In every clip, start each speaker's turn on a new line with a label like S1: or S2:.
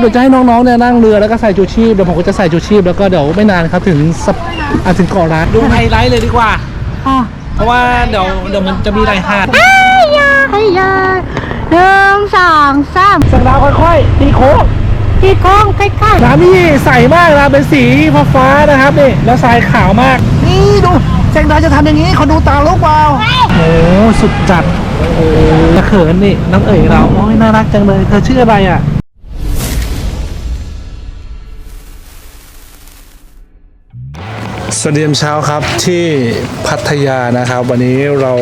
S1: เดี๋ยวจะให้น้องๆเนี่ยนั่งเรือแล้วก็ใส่ชูชีพเดี๋ยวผมก็จะใส่ชูชีพแล้วก็เดี๋ยวไม่นานครับถึงสะอะถึงเกาะร้านดูไฮไลท์เลยดีกว่าเพราะว่าเดี๋ยวเดี๋ยวมันจะมีหลายหาด
S2: ให้ยาให้ยาหนึ่งสองสาม
S1: สังดาวค่อยๆตีโค้ง
S2: ที่โค้งใกล้
S1: น้ำนี่ใสมากนะเป็นสีฟ้าๆนะครับนี่แล้วทรายขาวมาก นี่ดูแสงดาวจะทำอย่างนี้เขาดูตาลูกเปล่าโอ้สุดจัดโอ้ละเขินนี่น้องเอ๋ยเราโอ้ยน่ารักจังเลย เธอชื่ออะไรอะ วัสดียามเช้าครับที่พัทยานะครับ วันนี้เรา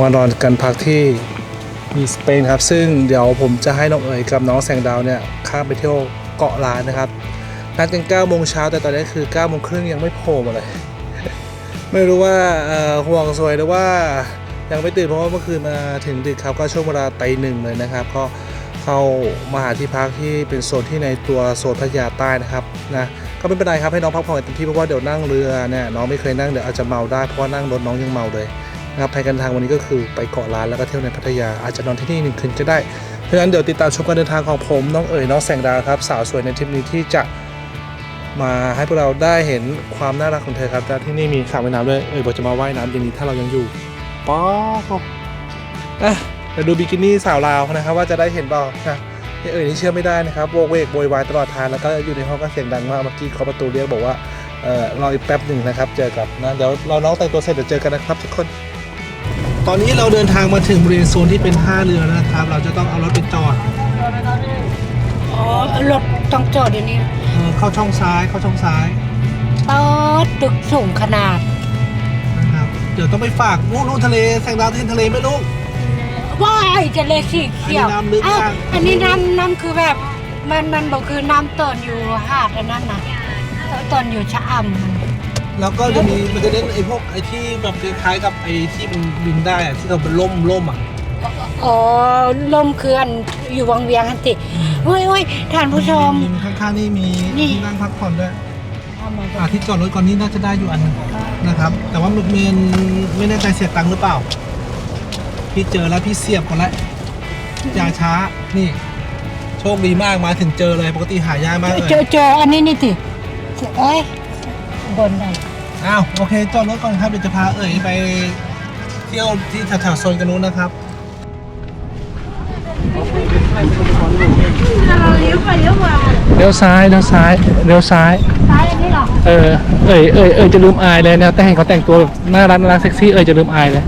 S1: มานอนกันพักที่มีสเปนครับ ซึ่งเดี๋ยวผมจะให้น้องเอ๋ยกับน้องแสงดาวเนี่ยข้ามไปเที่ยวเกาะล้านนะครับนัดกัน9โมงเช้าแต่ตอนนี้คือ9โมงครึ่งยังไม่โผล่มาเลย ไม่รู้ว่าห่วงสวยหรือว่ายังไม่ตื่นเพราะว่าเมื่อคืนมาถึงดึกครับก็ช่วงเวลาตีหนึ่งเลยนะครับ ก็ เข้ามาหาที่พักที่เป็นโซนที่ในตัวโซนพัทยาใต้นะครับนะก็ไม่เป็นไรครับให้น้องพักผ่อนเต็มที่เพราะว่าเดี๋ยวนั่งเรือเนี่ยน้องไม่เคยนั่งเดี๋ยวอาจจะเมาได้เพราะว่านั่งรถน้องยังเมาเลยนะครับแผนการทางวันนี้ก็คือไปเกาะล้านแล้วก็เที่ยวในพัทยาอาจจะนอนที่นี่หนึ่งคืนก็ได้เพราะฉะนั้นเดี๋ยวติดตามชมการเดินทางของผมน้องเอ๋ยน้องแสงดาวครับสาวสวยในทริปนี้ที่จะมาให้พวกเราได้เห็นความน่ารักของเธอครับที่นี่มีสระว่ายน้ำด้วยเออบอกจะมาว่ายน้ำเย็นนี้ถ้าเรายังอยู่ป๊อกอะ เดี๋ยวดูบิกินี่สาวลาวนะครับว่าจะได้เห็นเปล่านะนี่เอ่ยนี่เชื่อไม่ได้นะครับโวกเวกโวยวายตลอดทางแล้วก็อยู่ในห้องก็เสียงดังมากเมื่อกี้เคาะประตูเรียกบอกว่าเออรออีกแป๊บหนึ่งนะครับ เจอกับนะเดี๋ยวเราน้องแต่งตัวเสร็จเดี๋ยวเจอกันนะครับทุกคน ตอนนี้เราเดินทางมาถึงบริเวณโซนที่เป็นท่าเรือแล้วนะครับ เราจะต้องเอารถไปจอด
S2: ๆอ๋อรถต้องจอดเดี๋ยวนี้
S1: เออเข้าช่องซ้ายเข้าช่องซ้าย
S2: เปิดตึกสูงขนาด
S1: นะครับเดี๋ยวต้องไปฝากนู่นนู่นทะเลแสงดาวที่ทะเลไหม่ลูก
S2: ว่ายจะเลสีเขียว
S1: อันนี้น้ำลึก
S2: อ้าว
S1: มาก
S2: อันนี้น้ำน้ำคือแบบมันมันบอกคือน้ำตอนอยู่หาดอันนั้นนะตอนอยู่ชะอำ
S1: แล้วก็จะมีมันจะเล่นไอ้พวกไอ้ที่แบบคล้ายๆกับไอ้ที่มันบินได้อะที่เราเป็นล่มล่มอะ
S2: อ๋อลมคืออันอยู่วังเวียงอันติเฮ้ยเฮ้ยท่านผู้ชม
S1: มีข้างๆนี่มี
S2: นี่
S1: ที่นั่งพักผ่อนด้วย
S2: เอามาดู
S1: อ่าที่จอดรถก่อนนี้น่าจะได้อยู่อันหนึงนะครับ แต่ว่ามันเป็นไม่แน่ใจเสียตังค์หรือเปล่า พี่เจอแล้วพี่เสียบก่อนแล้วอย่าช้านี่ โชคดีมากมาถึงเจอเลยปกติหายากมากเลย
S2: เจอเจออันนี้นี่ติเอ้ยบนได้
S1: อ้าวโอเคจอดรถก่อนครับเดี๋ยวจะพาเอ๋ยไปเที่ยวที่แถวๆโซนกันนู้นนะครับเลี้ยวซ้ายเลี้ยวซ้ายเลี้ยวซ้ายเลี้ยวซ้าย
S2: ซ้ายอันนี้เหรอ
S1: เออเอ่ยเอ่ยเอ่ยจะลืมอายเลยเนี่ยแต่เห็นเขาแต่งตัวน่ารักน่ารักเซ็กซี่เอ่ยจะลืมอายเลย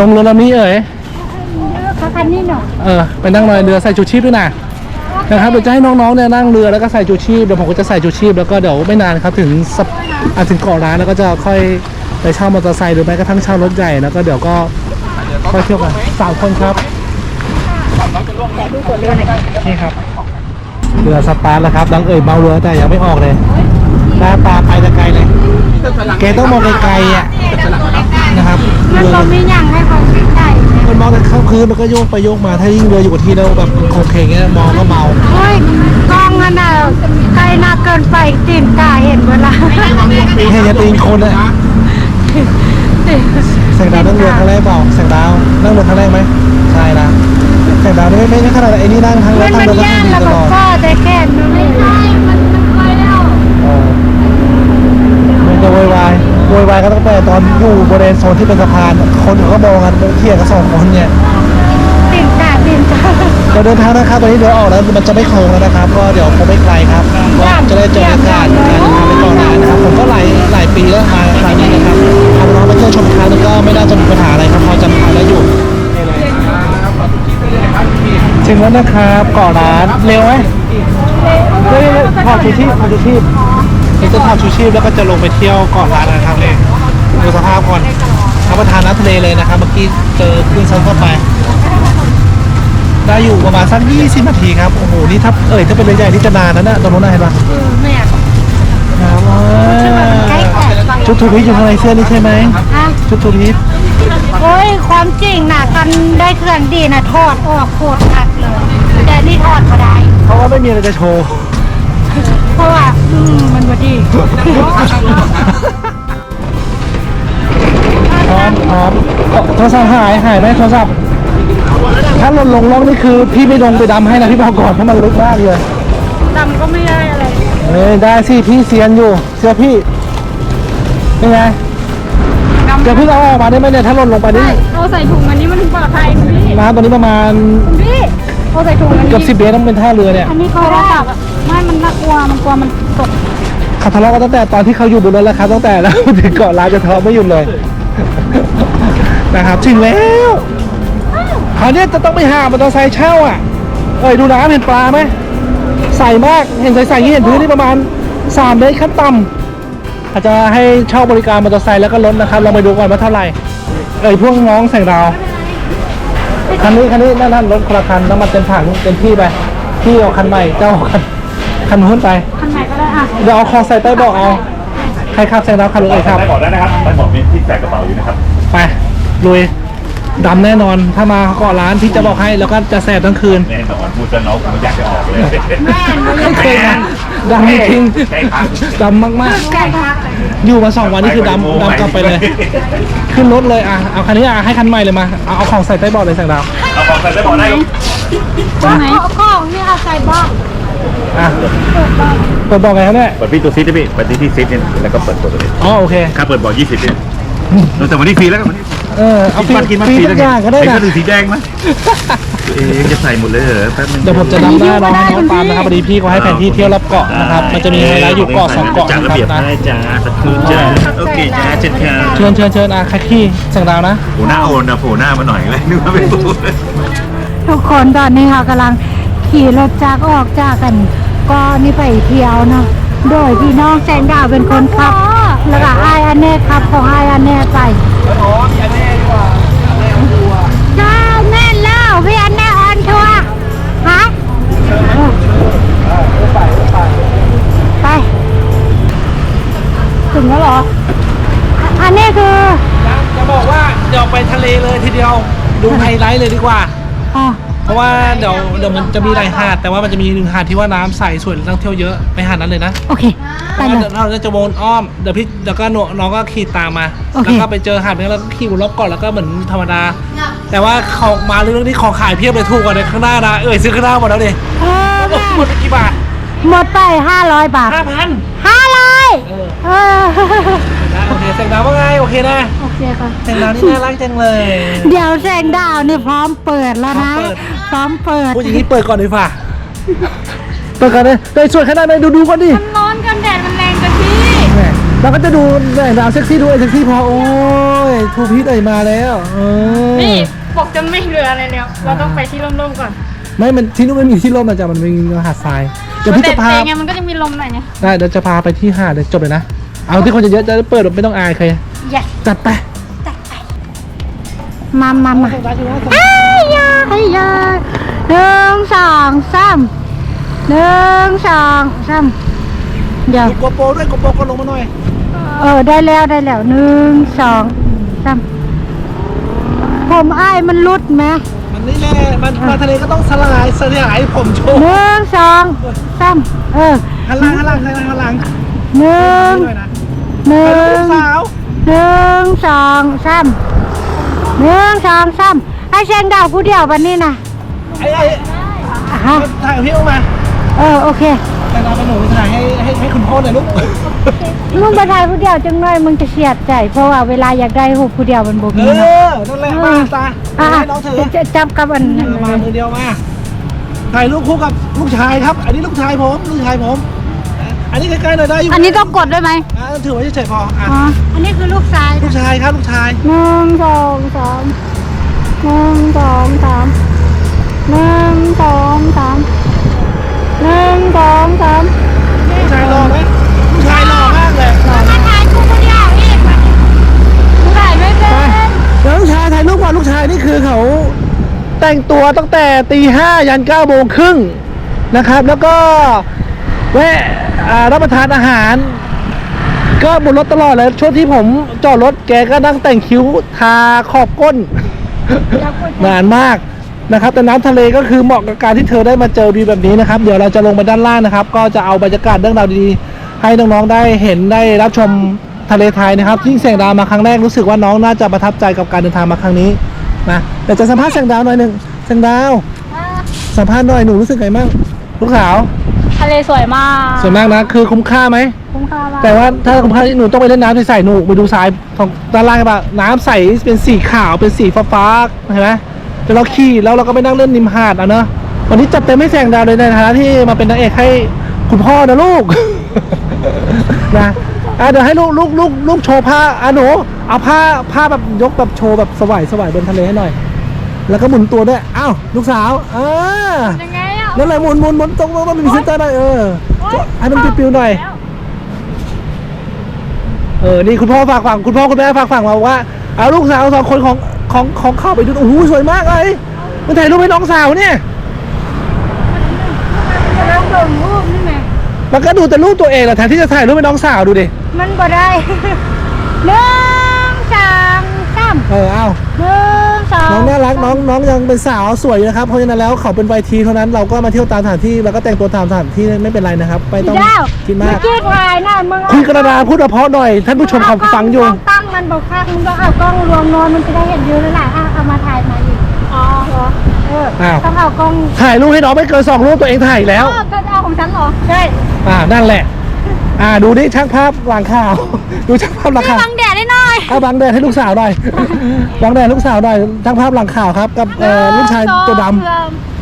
S1: ลงเรือลำนี้เอ่ย
S2: เขาคันนี้เนาะ
S1: เออไปนั่งลอยเรือใส่ชูชีพด้วยนะนะครับเดี๋ยวจะให้น้องๆเนี่ยนั่งเรือแล้วก็ใส่ชูชีพเดี๋ยวผมก็จะใส่ชูชีพแล้วก็เดี๋ยวไม่นานครับถึงสะอะถึงเกาะร้านแล้วก็จะค่อยไปเช่ามอเตอร์ไซค์หรือแม้กระทั่งเช่ารถใหญ่แล้วก็เดี๋ยวก็ค่อยเที่ยวกันสามคนครับนี่ครับเรือสตาร์ทแล้วครับดังเอ่ยเมาเรือแต่ยังไม่ออกเลยหน้าตาไปจะไกลเลยแกต้องมองไกลๆอะนะครับ
S2: มัน
S1: เรือ
S2: บ่มีหยัง
S1: องแต่ข้างพื้นมันก็โยกไปโยกมาถ้ายิ่งเรืออยู่กับที่แล้วแบบโคงเคงเงี้ยมองก็เมา
S2: เฮ้ยกล้องอันน่ะไกลหน้าเกินไปตีนตาเห็นเวลา
S1: เห็นจะตีนคนเลยแสงดาวนั่งเรือครั้งแรกเปล่าแสงดาวนั่งเรือครั้งแรกไหมใช่นะแสงดาวนี่ไม่ไม่ใช่ขนาดไอ้นี่นั่งครั้งแร
S2: มั
S1: ก
S2: น
S1: นั่ง
S2: มัน
S1: เรือก็
S2: ย่าน
S1: ดี
S2: แล้ว
S1: ต
S2: ก็
S1: ลอด
S2: ก็แต่แค่มันไม่ใช่มันมันไปแล้ว
S1: เออมันจะโวยวายโวยวายก็ตั้งแต่ตอนอยู่บริเวณโซนที่เป็นสะพาน คนเขาก็มองกันเที่ยงกันสองคนเนี่ย
S2: ตีนตาตีนตา
S1: เราเดินทางนะครับตอนนี้เดี๋ยวออกแล้วมันจะไม่โค้งแล้วนะครับ ก็เดี๋ยวคงไม่ไกลครับก็จะได้เจอบรรยากาศการทางไปก่อนร้านนะครับผมก็หลายหลายปีแล้วมาครั้งนี้นะครับทางน้องมาเที่ยวชมครั้งนึงก็ไม่น่าจะมีปัญหาอะไรครับพอจำทางได้อยู่ถึงแล้วนะครับเกาะร้านเร็วไหมเฮ้ยถอดชูชีพถอดชูชีพเดี๋ยวจะถอดชูชีพแล้วก็จะลงไปเที่ยวเกาะร้านนะครับเลย ดูสภาพก่อนรับประทานน้ำทะเลเลยนะครับ เมื่อกี้เจอคลื่นซัดเข้าไป ได้อยู่ประมาณสัก20นาทีครับ โอ้โห นี่ถ้าเอ่ยถ้าเป็นเรือใหญ่ที่จะนานนะเนี่ยตรงนู้นนะเห็นปะ
S2: เออแม่
S1: น้ำว่า
S2: ใกล้แตก
S1: ชุดทูริสต์อยู่ข้างในเสื้อนี่ใช่ไหม
S2: ฮะ
S1: ชุดทูริสต์
S2: โอ้ยความจริงน่ะกันได้เครื่องดีน่ะทอดออกโคตรอัดเลย แต่นี่ทอดก็ได้
S1: เพราะว่าไม่มีอะไรจะโชว์
S2: เพราะว่าอืมมันบ่ดี
S1: พ ร้อมพร้อมเอ้าโทรศัพท์หายหายไหมโทรศัพท์ถ้าหล่นลงล่องนี่คือพี่ไม่ลงไปดำให้นะพี่บอกก่อนเพราะมันลึกมากเลยำ
S3: ก็ไม่ได้อะไร
S1: เอ้ยได้สิพี่เซียนอยู่เชื่อพี่เป็นไง
S3: ดำ
S1: เดี๋ยวพี่เอาออกมาได้ไหมเนี่ยถ้าหล่นลงไปนี่
S3: เอาใส่ถุงอันนี้มันถึงปลอดภัยคุณพี่
S1: น้ำตอนนี้ประมาณ
S3: คุณพี่เอาใส่ถุงอันนี้
S1: เกือบสิบเมตรต้องเป็นท่าเรือเนี่ย
S3: อันนี้เขาได้จับอะไม่มันน่ากลัวมันกลัวมันตก
S1: เขาทะเลาะกันตั้งแต่ตอนที่เขาอยู่บนรถแล้วครับตั้งแต่แล้วถึงเกาะล้านจะทะเลาะไม่หยุดเลย นะครับถึงแล้วคราวนี้จะต้องไปหามอเตอร์ไซค์เช่าอะ เอ้ยดูน้ำเห็นปลาไหมใสมากเห็นใสๆอย่างนี้เห็นพื้นที่ประมาณ3เมตรขั้นต่ำอาจจะให้เช่าบริการมอเตอร์ไซค์แล้วก็รถนะครับลองไปดูก่อนว่าเท่าไหร่เอ้ยพวกน้องแสงดาวคันนี้คันนี้นั่นนั่นรถคนละคันน้ำมันเต็มถังเต็มที่ไปพี่เอาคันใหม่เจ้าเอาคันคันนู้นไป
S3: ข้างในก็ได้อะ
S1: เดี๋ยวเอาคอใส่ใต้เบอกเอา ใครขับแซงดาวขับรถเอ่ยครับ
S4: ได้บอกได้นะครับได้บอกมีที่ใส่กระเป๋าอยู่นะครับ
S1: ไปลุยดำแน่นอนถ้ามาเกาะร้านพี่จะบอกให้แล้วก็จะแสบทั้งคืน
S4: แน่นอนพูดจะน้องผมอยากจะออกเลย
S3: แม่หนูยัง
S1: เคยนะดำจริง
S4: ใช่ครับ
S1: ๆดำมาก
S3: ไก่พัก
S1: ๆ อยู่มาสองวันนี่คือดำดำกลับไปเลย ขึ้นรถเลยอะเอาคันนี้อะให้คันใหม่เลยมาเอาเอาของใส่ใต้เบาะเลยแสงดาว
S4: เอาของใส่ได้บอกได้
S3: ตรงไหน
S2: กล้องนี่เอาใส่บ้อง
S1: อะเปิดเบอกไงครับเนี่ย
S4: เปิดพี่ตัวซีดได้พี่เปิดที่ที่ซีดเนี่ยแล้วก็เปิดตัวตัวนี้
S1: อ๋อโอเค
S4: ค่าเปิดบอกยี่สิบเนี่ยแต่วันนี้ฟรีแล้วกันวันนี้
S1: เออเอาฟรี
S4: กินมัน
S1: ฟรี
S4: ฟรี
S1: ทุ
S4: แล้ว
S1: กอย่างก็ได้
S4: ไอ้
S1: นะ
S4: ก็ดูสีแดงมั้ยเอ๊ะจะใส่หมดเลยเหรอแป๊บนึง
S1: เดี๋ยวผมจะนำหน้าน้องน้องปาล์มนะครับพอดีพี่เขาให้แผนที่เที่ยวรอบเกาะนะครับ มันจะมีไฮไลท์อยู่เกาะสองเกาะ
S4: จัด
S1: นะ
S4: ระ
S1: ค
S4: เบียบ
S1: รับนะ
S4: ให้จ้าสักครู่จ้าโอเคจ้าเช่นกัน
S1: เชิญเชิญเชิญอะใครที่แสงดาวนะ
S4: โผล่หน้าโอนนะโผล่หน้ามาหน่อยเลยนึกว่าไม่พูด
S2: ทุกคนตอนนี้ค่ะกำลัง ขี่รถจากออกจากกัน ก็นี่ไปเที่ยวเนาะโดยพี่น้องแสงดาวเป็นคนขับ แล้วก็ไอายอันเน่ขับของไอายอันเน่ไป
S1: อ๋อมีอันแน่ดีกว่าอันแน่ดูอะ
S2: เจ้าแม่นแล้วพี่อันเน่ออนทัวร์ฮะไปถึงแล้วเหรอ อันนี้คือ
S1: จะบอกว่าเดี๋ยวไปทะเลเลยทีเดียว ดูไฮไลท์เลยดีกว่า
S2: อ๋อ
S1: เพราะว่าเดี๋ยวเดี๋ยวมันจะมีหลายหาด แต่ว่ามันจะมีหนึ่งหาดที่ว่าน้ำใสสวยนักท่องเที่ยวเยอะไปหาดนั้นเลยนะ
S2: โอเค
S1: เพ
S2: ไป
S1: ราะว่า
S2: เลย
S1: เดี๋ยวเราจะวนอ้อมเดี๋ยวพี่เดี๋ยวก็หนูน้องก็ขี่ตามมา
S2: โอเค
S1: แล้วก็ไปเจอหาดนึงแล้วก็ขี่วนรอบเกาะแล้วก็เหมือนธรรมดา แต่ว่าเขามาเรื่องนี้ของขายเพียบเลยถูกกว่าในข้างหน้านะเอ้ยซื้อข้างหน้าหมดแล้วดิ
S2: เออ
S1: โอ้หมดไปกี่บาท
S2: หมดไป 500 บาท
S1: ห้าพัน
S2: 500
S1: เออ
S2: เออ
S1: นะโอเคแสงดาวว่าไงโอเคนะ
S2: โอเคค่ะ
S1: แสงดาวนี่น่ารักจังเลย
S2: เดี๋ยวแสงดาวนี่พร้อมเปิดแล้วนะ
S1: พร้อมเปิด
S2: พร้อมเปิด
S1: พูดอย่างนี้เปิดก่อนดีฝ่าเปิดก่อนเลยได้สวยขนาดไหนดูดูก่อนดิ
S3: มันร้อนกันแดดมันแรงกันพี่
S1: แหม่เราก็จะดูแหม่ดาวเซ็กซี่ด้วยเซ็กซี่พอโอ้ยทูพีทเอ่ยมาแล้วเออ
S3: นี่ปกจะไม่เหลืออะไรแล้ว เราต้องไปที่ร่มๆก่อน
S1: ไม่มันที่นู้นไม่มีที่ร่มนะจ๊ะมันมีหาดทรายเดี๋ยวพี่จะพา
S3: แต่ไงมันก็จะมีลมหน่อยไง
S1: ได้เดี๋ยวจะพาไปที่หาดเลยจบเลยนะเอาที่คนจะเยอะๆจะได้เปิดแบบไม่ต้องอายใคร
S2: Yes
S1: จัดไป
S2: มามามาอ้ายยาอ้ายยาหนึ่งสองสามหนึ่งสองสามเดี๋ยว
S1: โกโปรด้วยโกโปรก็ลงมาหน่อย
S2: เออได้แล้วได้แล้วหนึ่งสองสามผมอ้ายมันรุดไหม
S1: มั นนี่แหละมันมาทะเลก็ต้องสลายสลายผมโช
S2: ห
S1: ว์
S2: นึ่งสองสามเออ
S1: หันหลังหันหลังหันหลังหันหลัง
S2: หนึ่ง
S1: ด้วยนะ
S2: หนึ่
S1: ไปลู
S2: ง
S1: กสาว
S2: หนึ่งสองสามหนึ่งสองสามให้เชนดาวผู้เดียววันนี้นะ
S1: ไอ้ไอ้
S2: อะฮะ
S1: ถ่ายกับพี่ออกมา
S2: เออโอเค
S1: แต่เราไปหนูถ่ายให้ให้ให้คุณพ่อหน่อยลูก
S2: มึงไปถ่ายผู้เดียวจังหน่อยมึงจะเสียดใจ เพราะว่าเวลาอยากได้หูปผู้เดียวมันบ่
S1: เอ
S2: มีเนาะ
S1: อนั่นแหละมาตา
S2: อะ
S1: ให้น้องถือ
S2: จะจับกับอันนั้น
S1: มามือเดียวมาถ่ายรูปคู่กับลูกชายครับ อันนี้ลูกชายผมลูกชายผมอันนี้ใกล้ๆหน่อยได้อยู่
S3: อันนี้ต้องกดด้วยไหม
S1: อะถือไว้เฉยๆพออะ
S2: อ๋ออันนี้คือลูกชาย
S1: ลูกชายครับลูกชาย
S2: หนึ่งสองสามหนึ่งสองสามหนึ่งสองสามหนึ่งสองสาม
S1: ลูกชายหล่อไหมลูกชายหล่อมากเลย
S2: มาถ่ายคู่ผู้เดียวอีกถ่ายไม่เป็น
S1: แล้วลูกชายถ่ายรูปก่อนลูกชายนี่คือเขาแต่ง แต่ตีห้ายันเก้าโมงครึ่งนะครับ แล้วก็แวะรับประทานอาหาร ก็บนรถตลอดเลยช่วงที่ผมจอดรถแกก็นั่งแต่งคิ้วทาขอบก้นนานมากนะครับ แต่น้ำทะเลก็คือเหมาะกับการที่เธอได้มาเจอวิวแบบนี้นะครับ เดี๋ยวเราจะลงไปด้านล่างนะครับ ก็จะเอาบรรยากาศเรื่องราวดีๆให้น้องๆได้เห็นได้รับชมทะเลไทยนะครับยิ่งแสงดาวมาครั้งแรกรู้สึกว่าน้องน่าจะประทับใจกับการเดินทางมาครั้งนี้นะเดี๋ยวจะสัมภาษณ์แสงดาวหน่อยหนึ่ง แสงดาว สัมภาษณ์หน่อยหนูรู้สึกไงบ้างลูกสาว
S3: ทะเลสวยมาก
S1: ส่วนมากนะ คือคุ้มค่าไหม
S3: คุ้มค่ามาก
S1: แต่ว่าถ้าคุ้มค่าที่หนูต้องไปเล่นน้ำใสๆหนูไปดูทรายของด้านล่างกันปะน้ำใสเป็นสีขาวเป็นสีฟ้าๆเห็นไหมแล้วเราขี่แล้วเราก็ไปนั่งเล่นริมหาดอะเนอะวันนี้จัดเต็มให้แสงดาวเลยในฐานะที่มาเป็นนางเอกให้คุณพ่อนะลูก นะอะเดี๋ยวให้ลูกลูกลูกลูกโชว์ผ้าอะหนูเอาผ้าผ้าแบบยกแบบโชว์แบบสวายสวายบนทะเลให้หน่อย แล้วก็หมุนตัวด้วยอ้าวลูกสาวอ่า
S3: ยังไงอะ
S1: นั่นแหละหมุนหมุนหมุนตรงตรงต้องมีเซนเตอร์หน่อยเออให้มันปิวๆหน่อย เออ นี่คุณพ่อฝากฝังคุณพ่อคุณแม่ฝากฝังมาว่า เอาลูกสาวสองคนของของของเข้าไปดูโอ้โหสวยมากเลยมันถ่ายรูปให้น้องสาวเนี่ย
S2: แล้วลงรูปนี่ไง
S1: มันก็ดูแต่รูปตัวเองแหละแทนที่จะถ่ายรูปให้น้องสาวดูดิ
S2: มันบ่ได้ หนึ่งสองสาม
S1: เออเอา
S2: หนึ่ง สอง
S1: น้องน่ารักน้องน้องยังเป็นสาวสวยอยู่นะครับเพราะฉะนั้นแล้วเขาเป็นวัยทีนเท่านั้นเราก็มาเที่ยวตามสถานที่แล้วก็แต่งตัวตามสถานที่ไม่เป็นไรนะครับไม่ต้อง
S2: เจ้า
S1: คิด
S2: เมื่
S1: มา
S2: อกกี้ถ่ายน่ะมึง
S1: คุณกระดาพูดเพราะๆหน่อย ท่านผู้ชมเขาฟังอยู่
S2: ตั้งมันบอกข้างมึงก็เอากล้องรวมนอนมันจะได้เห็นวิวแล้วแหละอะเอามาถ่ายมาอีก
S3: อ๋อเหรอ
S2: เออ
S1: อ้าว
S2: ต้องเอากล้อง
S1: ถ่ายรูปให้น้องไม่เกินสองรูปตัวเองถ่ายแล้ว
S2: เออก็เอาของฉันเหรอ
S3: ใช่
S1: อ่านั่นแหละ อ่าดูดิช่างภาพหลังข่าว ดูช่างภาพหลังข่าว
S3: บังแดดได้หน่อย
S1: เอาบังแดดให้ลูกสาวหน่อย บังแดดลูกสาวหน่อยช่างภาพหลังข่าวครับ กับเอ่อลูกชายตัวด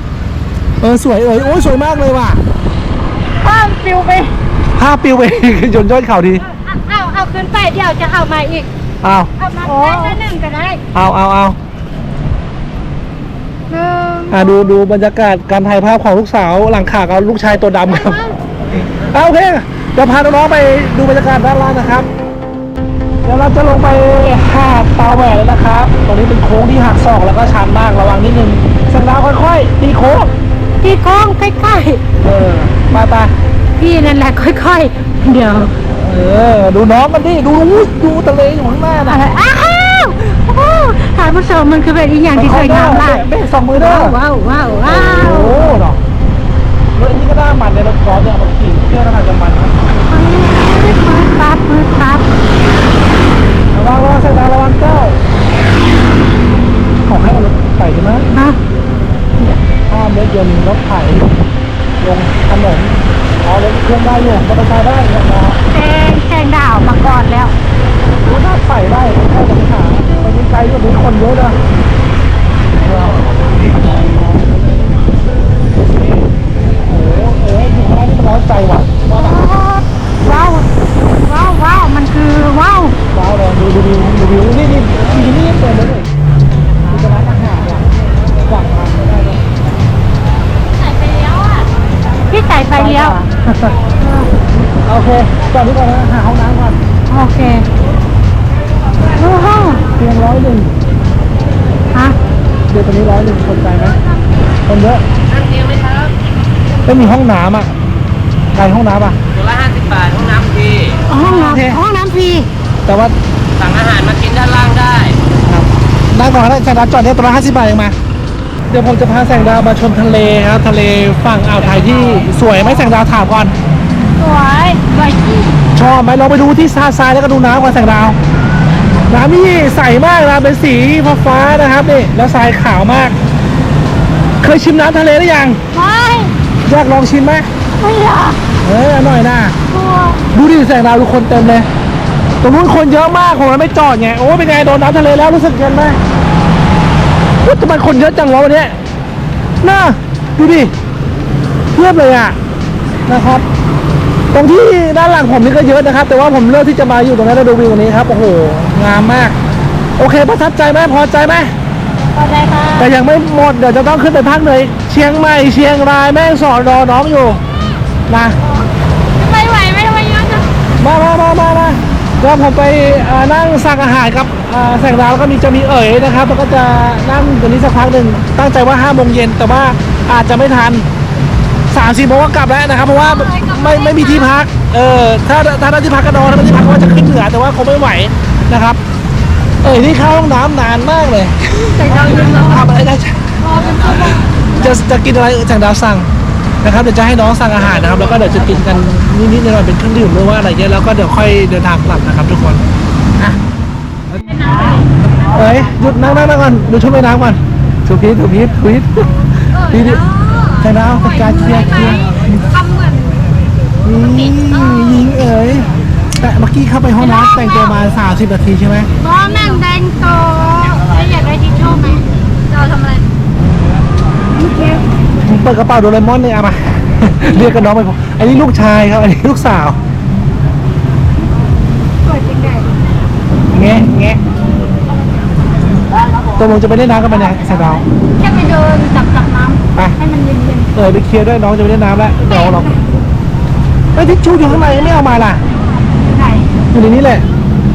S1: ำเออสวยเออโอ้ยสวยมากเลยว่ะ
S3: ข้ามฟิวไป
S1: ภาพปิวไปยนต์ยอดเข่าดี
S2: เอาเอาขึ้นไปเดี๋ยวจะเอามาอีก
S1: เอา
S2: เอามาได้ละหนึ่งก็ได้
S1: เอาเอาเอา
S2: หนึ่ง
S1: อ่าดูดูบรรยากาศการถ่ายภาพของลูกสาวหลังข่าวกับลูกชายตัวดำครับเอาโอเคเดี๋ยวพาน้องๆไปดูบรรยากาศด้านล่างนะครับ เดี๋ยวเราจะลงไปหาดตาแหวนแล้วนะครับ ตรงนี้เป็นโค้งที่หักศอกแล้วก็ชันมากระวังนิดนึงสังดาวค่อยๆตีโค้ง
S2: ที่โค้งใกล้
S1: เออมาตา
S2: ๆพี่นั่นแหละค่อยๆ เดี๋ยว
S1: เออ ดูน้องมันดิดูอู้ดูทะเลอยู่ข้างหน้า
S2: อะ
S1: น่ะ
S2: ไรอ้าวโอ้ท่านผู้ชมมันคือเป็นอีกอย่างที่สวยงามมาก
S1: เบสสองมือเด้อ
S2: ว้าวว้าวว้า
S1: โอ้
S2: ว
S1: โหเนาะรถอันนี้ก็ได้มันในรถกอล์ฟเนี่ยเอามาขี่เที่ยวน่าจะมันนะ
S2: มืดปั๊บมืดปั๊บ
S1: ระวังระวังสายตาระวังเจ้าขอให้เอารถไถใช่ไหม
S2: ฮะ
S1: ห้ามรถยนต์รถไถลงถนนอ๋อรถเครื่องได้อยู่มอเตอร์ไซค์ได้เนี่ยนะ
S2: แซงแซงดาวมาก่อนแล้ว
S1: รู้ถ้าไถได้ถ้าจะไปหาไปยิงไกลก็มีคนเยอะนะโอ้โหเอ๋อยู่ข้างล่างนี่มันร้อนใจว่ะว่าแบบ
S2: ว้าวว้าวว้าวมันคือว้าว
S1: ว้าวเลยดูดูดูนี่นี่ทีนี่เปิดเลยเลยมีร้านอาหารอะฝั่งทางไม่ได้เลย
S3: ใส่ไปแล้วอะ
S2: พี่ใส่ไฟเลี้ยว
S1: โอเคก่อนที่ก่อนนะหาห้องน้ำก่อน
S2: โอเคโอ้โห
S1: เพียงร้อยหนึ่ง
S2: ฮะ
S1: เดี๋ยวตอนนี้ร้อยหนึ่งคนใจไหมคนเยอะ
S4: นั่งเตียงไหมครับ
S1: ไม่มีห้องน้ำอะไกลห้องน้ำอะ
S4: ตัวละห้าสิบบาทห้องน้ำฟรี
S2: ห้องน้ำห้องน้ำฟรี
S1: แต่ว่า
S4: สั่งอาหารมากินด้านล่างได้
S1: ครับนั่งก่อนนะแสงดาวจอดเนี่ยประมาณห้าสิบบาทเองมา เดี๋ยวผมจะพาแสงดาวมาชมทะเลครับ ทะเลฝั่งอ่าวไทยที่สวยไหมแสงดาวถามก่อน
S2: สวยสวยที่
S1: ชอบไหมลองไปดูที่ทาทรายแล้วก็ดูน้ำก่อนแสงดาว น้ำนี่ใสมากนะเป็นสีฟ้าๆนะครับนี่แล้วทรายขาวมาก เคยชิมน้ำทะเลหรือยัง
S2: ไม่
S1: อยากลองชิมไหม
S2: ไม่อยาก
S1: เอออร่อยนะ
S2: กลัว
S1: ดูดิแสงดาวดูคนเต็มเลย ตรงนู้นคนเยอะมากผมเลยไม่จอดไงโอ้เป็นไงโดนน้ำทะเลแล้วรู้สึกยังไงว่าทำไมคนเยอะจังวะวันเนี้ยน่าดูดิเทียบเลยอะนะครับ ตรงที่ด้านหลังผมนี่ก็เยอะนะครับ แต่ว่าผมเลือกที่จะมาอยู่ตรงนั้นแล้วดูวิวตรงนี้ครับโอ้โหงามมาก โอเคประทับใจไหมพอใจไหม
S2: พอใจค่ะ
S1: แต่ยังไม่หมดเดี๋ยวจะต้องขึ้นไปภาคเหนืออีกเชียงใหม่เชียงรายแม่ฮ่องสอนรอน้องอยู่นะ
S3: ไม่ไหวไม่ทำไมเยอะจัง
S1: มามามามามา เดี๋ยวผมไปเอ่อนั่งสั่งอาหารครับเอ่อแสงดาวแล้วก็มีจะมีเอ๋ยนะครับแล้วก็จะนั่งตรงนี้สักพักหนึ่งตั้งใจว่า5้าโมงเย็นแต่ว่าอาจจะไม่ทันสามสี่โมงก็กลับแล้วนะครับ เพราะว่าไม่ไม่มีที่พัก เออถ้าถ้าได้ที่พักก็นอนถ้าไม่ได้ที่พักก็จะขึ้นเหนือแต่ว่าคงไม่ไหวนะครับ เอ๋ยนี่เข้าห้องน้ำนานมากเลย
S2: แต่เรายังรอ
S1: ทำอะไรได้จะจะกินอะไรแสงดาวสั่ง นะครับเดี๋ยวจะให้น้องสั่งอาหารนะครับ แล้วก็เดี๋ยวจะกินกันนิดๆหน่อยๆเป็นเครื่องดื่มหรือว่าอะไรเงี้ยแล้วก็เดี๋ยวค่อยเดินทางกลับนะครับทุกคนอะเฮ้ยหยุดนั่งนั่งก่อนดูชุดม่ายน้ำก่อนถูกพีทถูกพีทถูกพีทพีทใช่แล้วเป็นการเคลียร์เคลียร์
S3: ทำเหมือน
S1: นี่ยิงเอ๋ยแต่เมื่อกี้เข้าไปห้องน้ำแต่งตัวมาสามสิบนาทีใช่ไหม
S3: บ้าแม่งแดงโตแล้วอยากได้ทิชชู่ไหมเราทำอะไร
S1: เปิดกระเป๋าโดเรมอนเลยเอามา เรียกกันน้องไปผมอันนี้ลูกชายครับ อันนี้ลูกสาว
S3: เปิดยังไง
S1: แงะแงะตกลงจะไปเล่นน้ำกันไปไหนแสงดาว
S3: แค่ไปเดินจับจับน้
S1: ไปำ
S3: ให้มันเย็น
S1: เออไปเคลียร์ด้วยน้องจะไปเล่นน้ำแล้วเดี๋ยวเราไอ้ยทิชชู่อยู่ข้างในไม่เอามาล่ะ
S3: ๆไหน
S1: อยู่ในนี้แหละ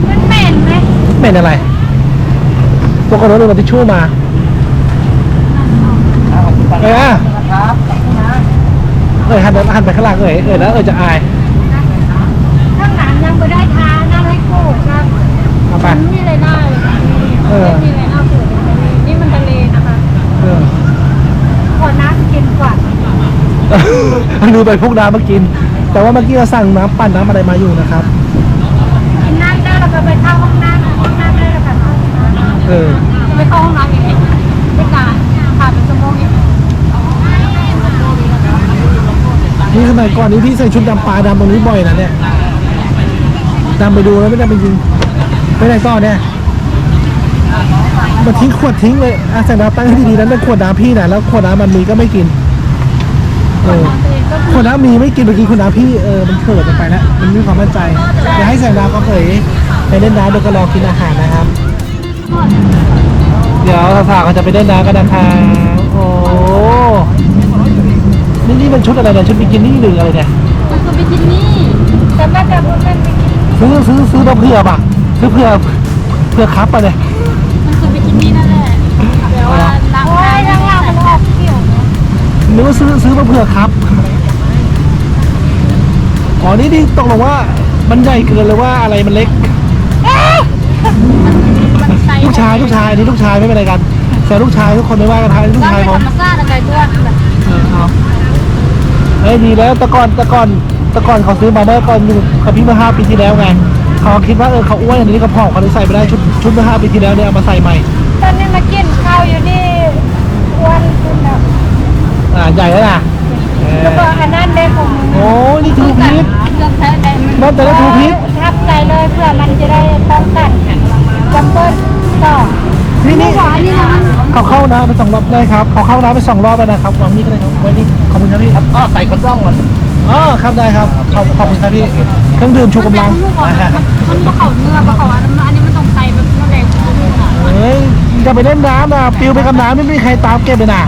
S3: มันเหม็นไหม
S1: ไม่เป็นอะไรปกติเราเอาทิชชู่มาเอ้ยอะ เอ้ยหันไปหันไปข้างหลังเอ้ยเอ้ยแล้วเอ้ยจะอาย
S3: ข้างหลังยังไม่ได้ทานั่งให้โกดครับ
S1: เอาไป
S3: มันมีอะไรหน้าเลย
S1: เออ
S3: มีอะไรหน้าเปิดนี่มันทะเลนะคะ
S1: เออ
S3: ขอน้ำกินก่อน
S1: ดูไปพวกน้ำมากิน แต่ว่าเมื่อกี้เราสั่งน้ำปั่นน้ำอะไรมาอยู่นะครับ
S3: กินน้ำได้แล้วก็ไปเข้าห้องน้ำห้องน้ำได้แล้วกัน
S1: เออ
S3: ไปเข้าห้องน้ำอีกไม่นานผ่านเป็นชั่วโมงอีก
S1: นี่สมัย ก่อนนี้พี่ใส่ชุดดำปลาดำตรงนี้บ่อยนะเนี่ยดำไปดูแล้วไม่ได้ไปยิงไปไหนต่อเนี่ยมาทิ้งขวดทิ้งเลยอะแสงดาวตั้งให้ดีๆนั้นเป็นขวดน้ำพี่นะแล้วขวดน้ำมันมีก็ไม่กินเออขวดน้ำมีไม่กินเมื่อกี้ขวดน้ำพี่เออมันเขินไปแล้วมันมีความมั่นใจเดี๋ยวให้แสงดาวก็เคยไปเล่นน้ำแล้วก็รอกินอาหารนะครับ เดี๋ยวสาวๆก็จะไปเล่นน้ำกันนะคะโอ้นี่นี่มันชุดอะไรเนี่ยชุดบิกินี่หรืออะไรเนี่ย
S3: มันคือบิกินี่แต่แม่แต่ว่ามันบิกินี่
S1: ซื้อซื้อซื้อมาเผื่อป่ะซื้อเผื่อเผื่อครับป่ะเนี่ย
S3: มันคือบิกินี่นั่นแหละแต่ว่าล้างโอ้ยล้างล้างมันออกเขียว
S1: นึกว่าซื้อซื้อมาเผื่อครับอ๋อนี่นี่ตกลงว่ามันใหญ่เกินเลยว่าอะไรมันเล็ก
S3: มันใส่
S1: ลูกชายลูกชายอันนี้ลูกชายไม่เป็นไรกันแต่ลูกชายทุกคนไม่ว่ากันทายลูก
S3: ล้าง
S1: ชาย
S3: เป็น
S1: ผ
S3: ธร
S1: ม
S3: รมชาติอะไรด้วยแบบ
S1: เออเอาเฮ้ยดีแล้วแต่ก่อนแต่ก่อนแต่ก่อนเขาซื้อมาเมื่อก่อนอยู่กับพี่เมื่อห้าปีที่แล้วไงเขาคิดว่าเออเขาอ้วนอันนี้เขาผอมเขาเลยใส่ไม่ได้ชุดชุดเมื่อห้าปีที่แล้วเนี่ยเอามาใส่ใหม่
S3: ตอนนี้มากินข้าวอยู่นี่อ้วนขึ้นแบบ
S1: อ่าใหญ่แล้วนะเออ
S3: แล้วก็อันนั้นเด็กของมึง
S1: โอ้ยนี่ทูพีช
S3: เครื่องแท้แต่
S1: นั่นแต่ละทูพีช
S3: ทับใจเลยเพื่อมันจะได้ป้องกัน เขา
S1: เข้าน้ำไปสองรอบได้ครับเขาเข้าน้ำไปสองรอบแล้วนะครับวางนี่ก็ได้ครับไว้นี่ขอบคุณครับพี่ครับ
S4: อ๋อใส่คนร่องมัน
S1: อ๋อครับได้ครับขอบขอบคุณครับพี่เครื่องดื่มชูกำลัง
S3: มันมันเขาเนื้อมันเขาอันนั้นอันนี้มันต้องใส่แบบน้ำแดงชุ่มๆอะ
S1: เฮ้ยจะไปเล่นน้ำนะปิวไปกับน้ำไม่มีใครตามเก็บเลยนะ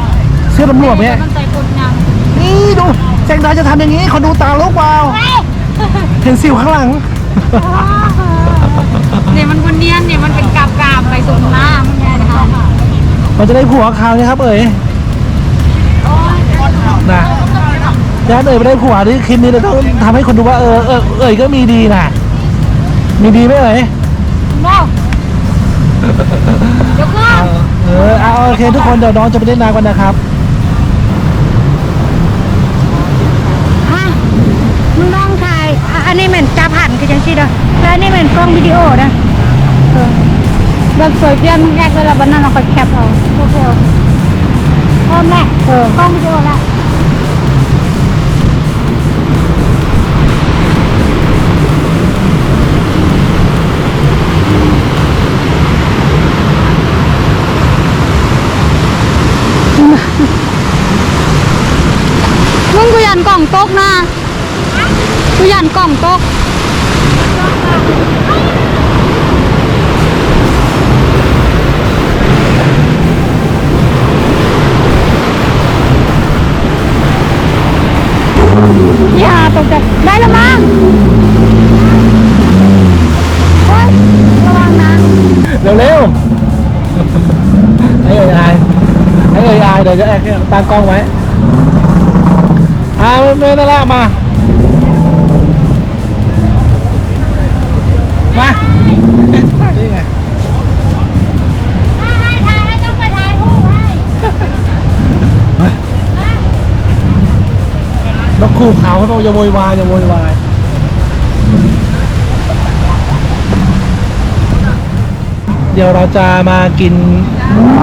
S1: เสื้อตำรวจเนี่ย
S3: มันใส่คนงาม
S1: นี่ดูแสงดาวจะทำอย่างนี้คนดูตาลูกเปล่าเห็นสิวข้างหลัง
S3: เนี่ยมันคนเนียนเนี่ยมันเป็นกาบกาบไปสูงหน้ามันไงนะคะ
S1: มันจะได้ผัวคราวนี้ครับ เอ๋ยนะย้านเอ๋ยไม่ได้ผัวที่คลิปนี้เราต้องทำให้คนดูว่าเออเออเอ๋ยก็มีดีนะมีดีไหมเอ๋ย
S3: โน่เดี๋ยวก่อน
S1: เออเอาโอเคทุกคนเดี๋ยวน้องจะไปเล่นน้ำกันนะครับ
S2: ฮะมึงน้องถ่ายอะอันนี้เหมือนจับหันคือจังซี่เด้อแล้วอันนี้เหมือนกล้องวิดีโอนะเออแบบสวยเพี้ยนแรกเลยแล้ววันนั้นเราค่อยแคปเอาโอเคพร้อมแม่เออกล้องวิดีโอละ
S3: มึงกูยันกล่องตกนะกูยันกล่องตก
S2: ตา
S1: มกล้องไว้อ่าไม่ไม่นั่นละมา มานี่ไง
S3: ให้ถ่ายให้ต้องไปถ่ายรูปให้
S1: นกคู่เขาเขาต้องอย่าโวยวายอย่าโวยวาย เดี๋ยวเราจะมากิน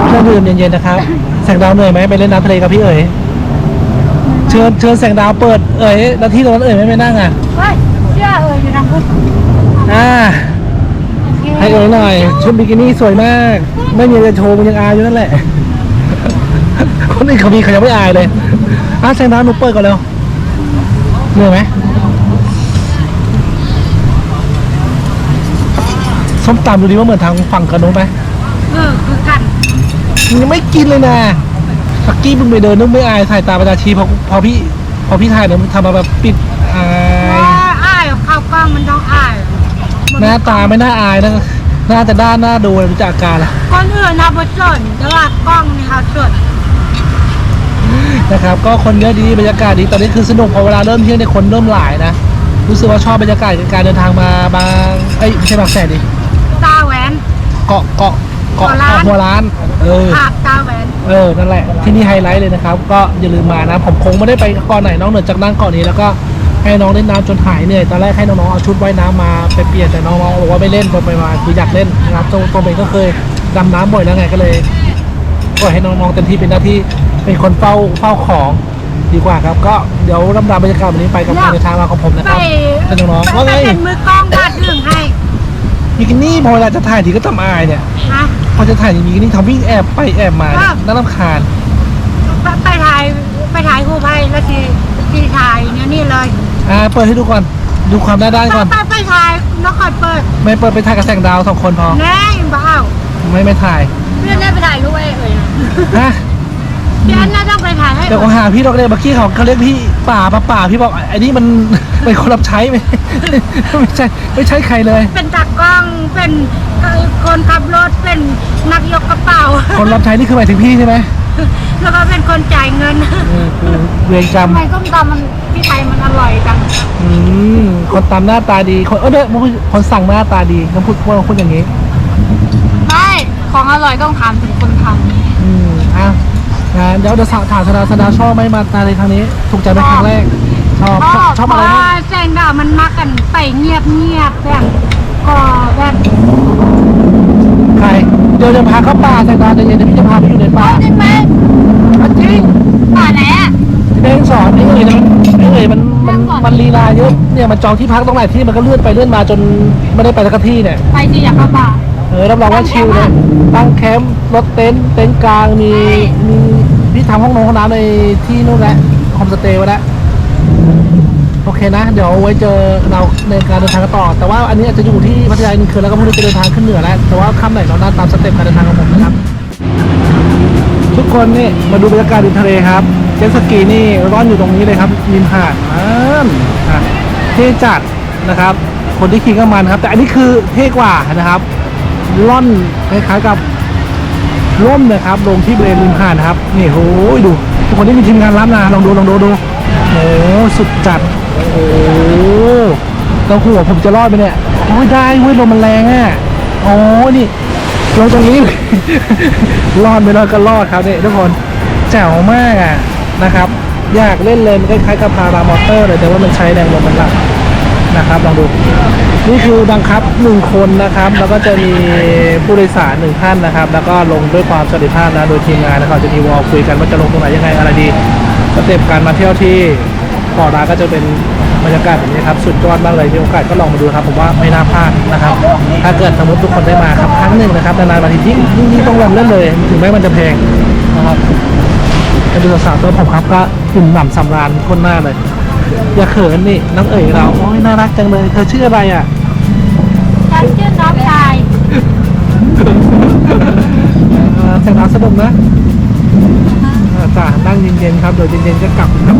S1: เครื่องดื่มเย็นๆนะครับ แสงดาวเหนื่อยไหมไปเล่นน้ำทะเลกับพี่เอ๋ยเชิญเชิญแสงดาวเปิดเอ๋ยแล้วที่ตรงนั้นเอ๋ยไม่ไปนั่งอะ
S2: เฮ้ยเชื่อเอออยู่ทางพุทธ
S1: อ่าให้เอ๋ยหน่อยชุดบิกินี่สวยมาก ไม่มีอะไรจะโชว์มันยังอายอยู่นั่นแหละ คนอื่นเขามีเขายังไม่อายเลยอะแซงดาวหนูเปิดก่อนเร็วเหนื่อยไหม ส้มตำดูดีว่าเหมือนทางฝั่งกันโน้นไหม
S2: เออคือกัน
S1: ยังไม่กินเลยนะฟักกี้มึงไปเดินนึกไม่อายถ่ายตาประชาชีพอพอพี่พอพี่ถ่ายเนี่ยมึงทำมาแบบปิดอาย
S2: ว่าอ้ายเข้ากล้องมันต้องอ้าย
S1: หน้าตาไม่น่าอายนะน่าจะด้านหน้าดูเลยดูจากอาการละ
S2: คนอื่นนะบ่สนแต่ว่ากล้องนี่เขาสน
S1: นะครับ ก็คนเยอะดีบรรยากาศดีตอนนี้คือสนุกพอเวลาเริ่มเที่ยงเนี่ยคนเริ่มหลายนะรู้สึกว่าชอบบรรยากาศการเดินทางมาบางเอ้ยไม่ใช่บางแสนดิ
S2: ตาแหวน
S1: เกาะเกาะเกาะ
S2: เกาะล้าน
S1: เกาะหัวล้าน เออ
S2: ภาพตาแหวน
S1: เออ นั่นแหละ ที่นี่ไฮไลท์เลยนะครับ ก็อย่าลืมมานะ ผมคงไม่ได้ไปเกาะไหนน้องเหนือจากนั่งเกาะนี้แล้วก็ให้น้องเล่นน้ำจนหายเหนื่อย ตอนแรกให้น้องๆเอาชุดว่ายน้ำมาไปเปลี่ยนแต่น้องๆบอกว่าไม่เล่นตรงไปมาคืออยากเล่นนะครับตัวตัวเองก็เคยดำน้ำบ่อยแล้วไงก็เลยปล่อยให้น้องๆเต็มที่เป็นหน้าที่เป็นคนเฝ้าเฝ้าของดีกว่าครับ ก็เดี๋ยวลำดับบรรยากาศวันนี้ไปกับการเดินทางมาของผมนะครับเป็นน้องๆว่า
S2: ไงเป็นมือกล้องวาดเรื่ง
S1: บิกินี่พอเวลาจะถ่ายทีก็ทำอายเนี่ย
S2: ฮะ
S1: พอจะถ่ายอย่างบิกินี่ทำวิ่งแอบไปแอบมาเนี่ย
S2: อ้าว
S1: น่ารำคาญ
S2: ไปไปถ่ายไปถ่ายคู่ภัยแล้วทีทีถ่ายเนี่ยนี่เลย
S1: อ่าเปิดให้ดูก่อน ดูความหน้าด้าน
S2: ไป
S1: ก่อน
S2: ไปไปถ่ายแล้วค่อยเปิด
S1: ไม่เปิดไปถ่ายกับแสงดาวสองคนพอ
S2: แน่บ้า
S1: ไม่ไม่ถ่าย
S3: เพื่อนได้ไปถ่ายรูปไอ้เอ๋ยนะ
S1: ฮะ
S2: พี่อันน่าต้องไปถ่ายให้
S1: เดี๋ยวก็หาพี่ดอกเลยเมื่อกี้เขาเขาเรียกพี่ป่าป่าป่าพี่บอกไอ้นี่มัน เป็นคนรับใช้ไหมไม่ใช่ไม่ใช่ใครเลย
S2: เป็นตากล้องเป็นเอ่อคนขับรถเป็นนักยกกระเป๋า
S1: คนรับใช้นี่คือหมายถึงพี่ใช่ไหม
S2: แล้วก็เป็นคนจ่ายเงิน
S1: เออกูเวรกรรม
S3: ทำไมส้มตำมันที่ไทยมันอร่อยจัง
S1: อืมคนตามหน้าตาดีคนเออเด้อคนสั่งหน้าตาดีต้องพูดพูดพูดอย่างนี้
S3: ไม่ของอร่อยต้องถามถึงคนท
S1: อืมอะ งานเดี๋ยวเดี๋ยวถามสดาสดาชอบไหมมาตาในครั้งนี้ ถูกใจไหมครั้งแรก ชอบชอบชอบ
S2: เพ
S1: อะไร
S2: ราะ
S1: บ้า
S2: ว่างแซงดาวมันมักกันไปเงียบเงียบๆแบบก็แบบ
S1: ใครเดี๋ยวจะพาเข้าป่าแสงดาวใจเย็นเดี๋ยวพี่จะพาไปอยู่ในป่าำ
S3: จริงไหม
S1: อะจริง
S3: ป่าไหนอะ
S1: เองสอนไอ้เอ๋ยนะไอ้เอ๋ยมันมัน
S3: นั่งก่อน
S1: มันลีลาเยอะเนี่ยมันจองที่พักตรงไหนที่มันก็เลื่อนไปเลื่อนมาจนไม่ได้ไปสักที่เนี่ย
S3: ไปสิอยากเข้าป่า
S1: เออรับรองว่าชิลเลยตั้งแคมป์รถเต็นท์เต็นท์กลางมีมี พี่ทำห้องนอนห้องน้ำในที่นู่นแหละโฮมสเตย์ไว้แล้วโอเคนะ เดี๋ยวไว้เจอเราในการเดินทางกันต่อ แต่ว่าอันนี้อาจจะอยู่ที่พัทยาอีกหนึ่งคืนแล้วก็พรุ่งนี้จะเดินทางขึ้นเหนือแล้ว แต่ว่าค่ำไหนเรานัดตามสเต็ปการเดินทางของผมนะครับ ทุกคนนี่มาดูบรรยากาศริมทะเลครับ เจ็ตสกีนี่ร่อนอยู่ตรงนี้เลยครับริมหาดนั่นอะเท่จัดนะครับ คนที่ขี่ก็มันครับ แต่อันนี้คือเท่กว่านะครับร่อนคล้ายๆกับ ร่มนะครับ ลงที่บริเวณริมหาดนะครับ นี่โหยดูทุกคนที่มีทีมงานรับนะลองดูลองดูดูโอ้สุดจัด โอ้โหแล้วหัวผมจะรอดไหมเนี่ยโอ้ยได้เว้ยลมมันแรงอะอ๋อนี่ลงตรงนี้ รอดไม่รอดก็รอดครับเนี่ยทุกคนแจ๋วมากอะนะครับ อยากเล่นเลยมันคล้ายๆกับพารามอเตอร์เลยแต่ว่ามันใช้แรงลมมันหลักนะครับลองดู นี่คือบังคับหนึ่งคนนะครับ แล้วก็จะมีผู้โดยสารหนึ่งท่านนะครับ แล้วก็ลงด้วยความสวัสดิภาพนะโดยทีมงานนะครับจะมีวอลคุยกันว่าจะลงตรงไหนยังไงอะไรดีสเต็ปการมาเที่ยวที่เกาะร้าก็จะเป็นบรรยากาศแบบนี้ครับสุดยอดมากเลยมีโอกาสก็ลองมาดูครับผมว่าไม่น่าพลาดนะครับ ถ้าเกิดสมมติทุกคนได้มาครับครั้งหนึ่งนะครับนานๆมาทียิ่งยิ่งยิ่งต้องลองเล่นเลย ถึงแม้มันจะแพงนะครับไปดูสาวๆตัวผมครับก็หุ่นหนำสำราญคนหน้าเลยอย่าเขินนี่น้องเอ๋ยเราโอ้ยน่ารักจังเลย เธอชื่ออะไรอะ
S2: ฉันชื่อน้องชาย
S1: เอ่อแต่งร้านสนุกนะเอ่อจ้านั่งเย็นๆครับเดี๋ยวเย็นๆจะกลับครับ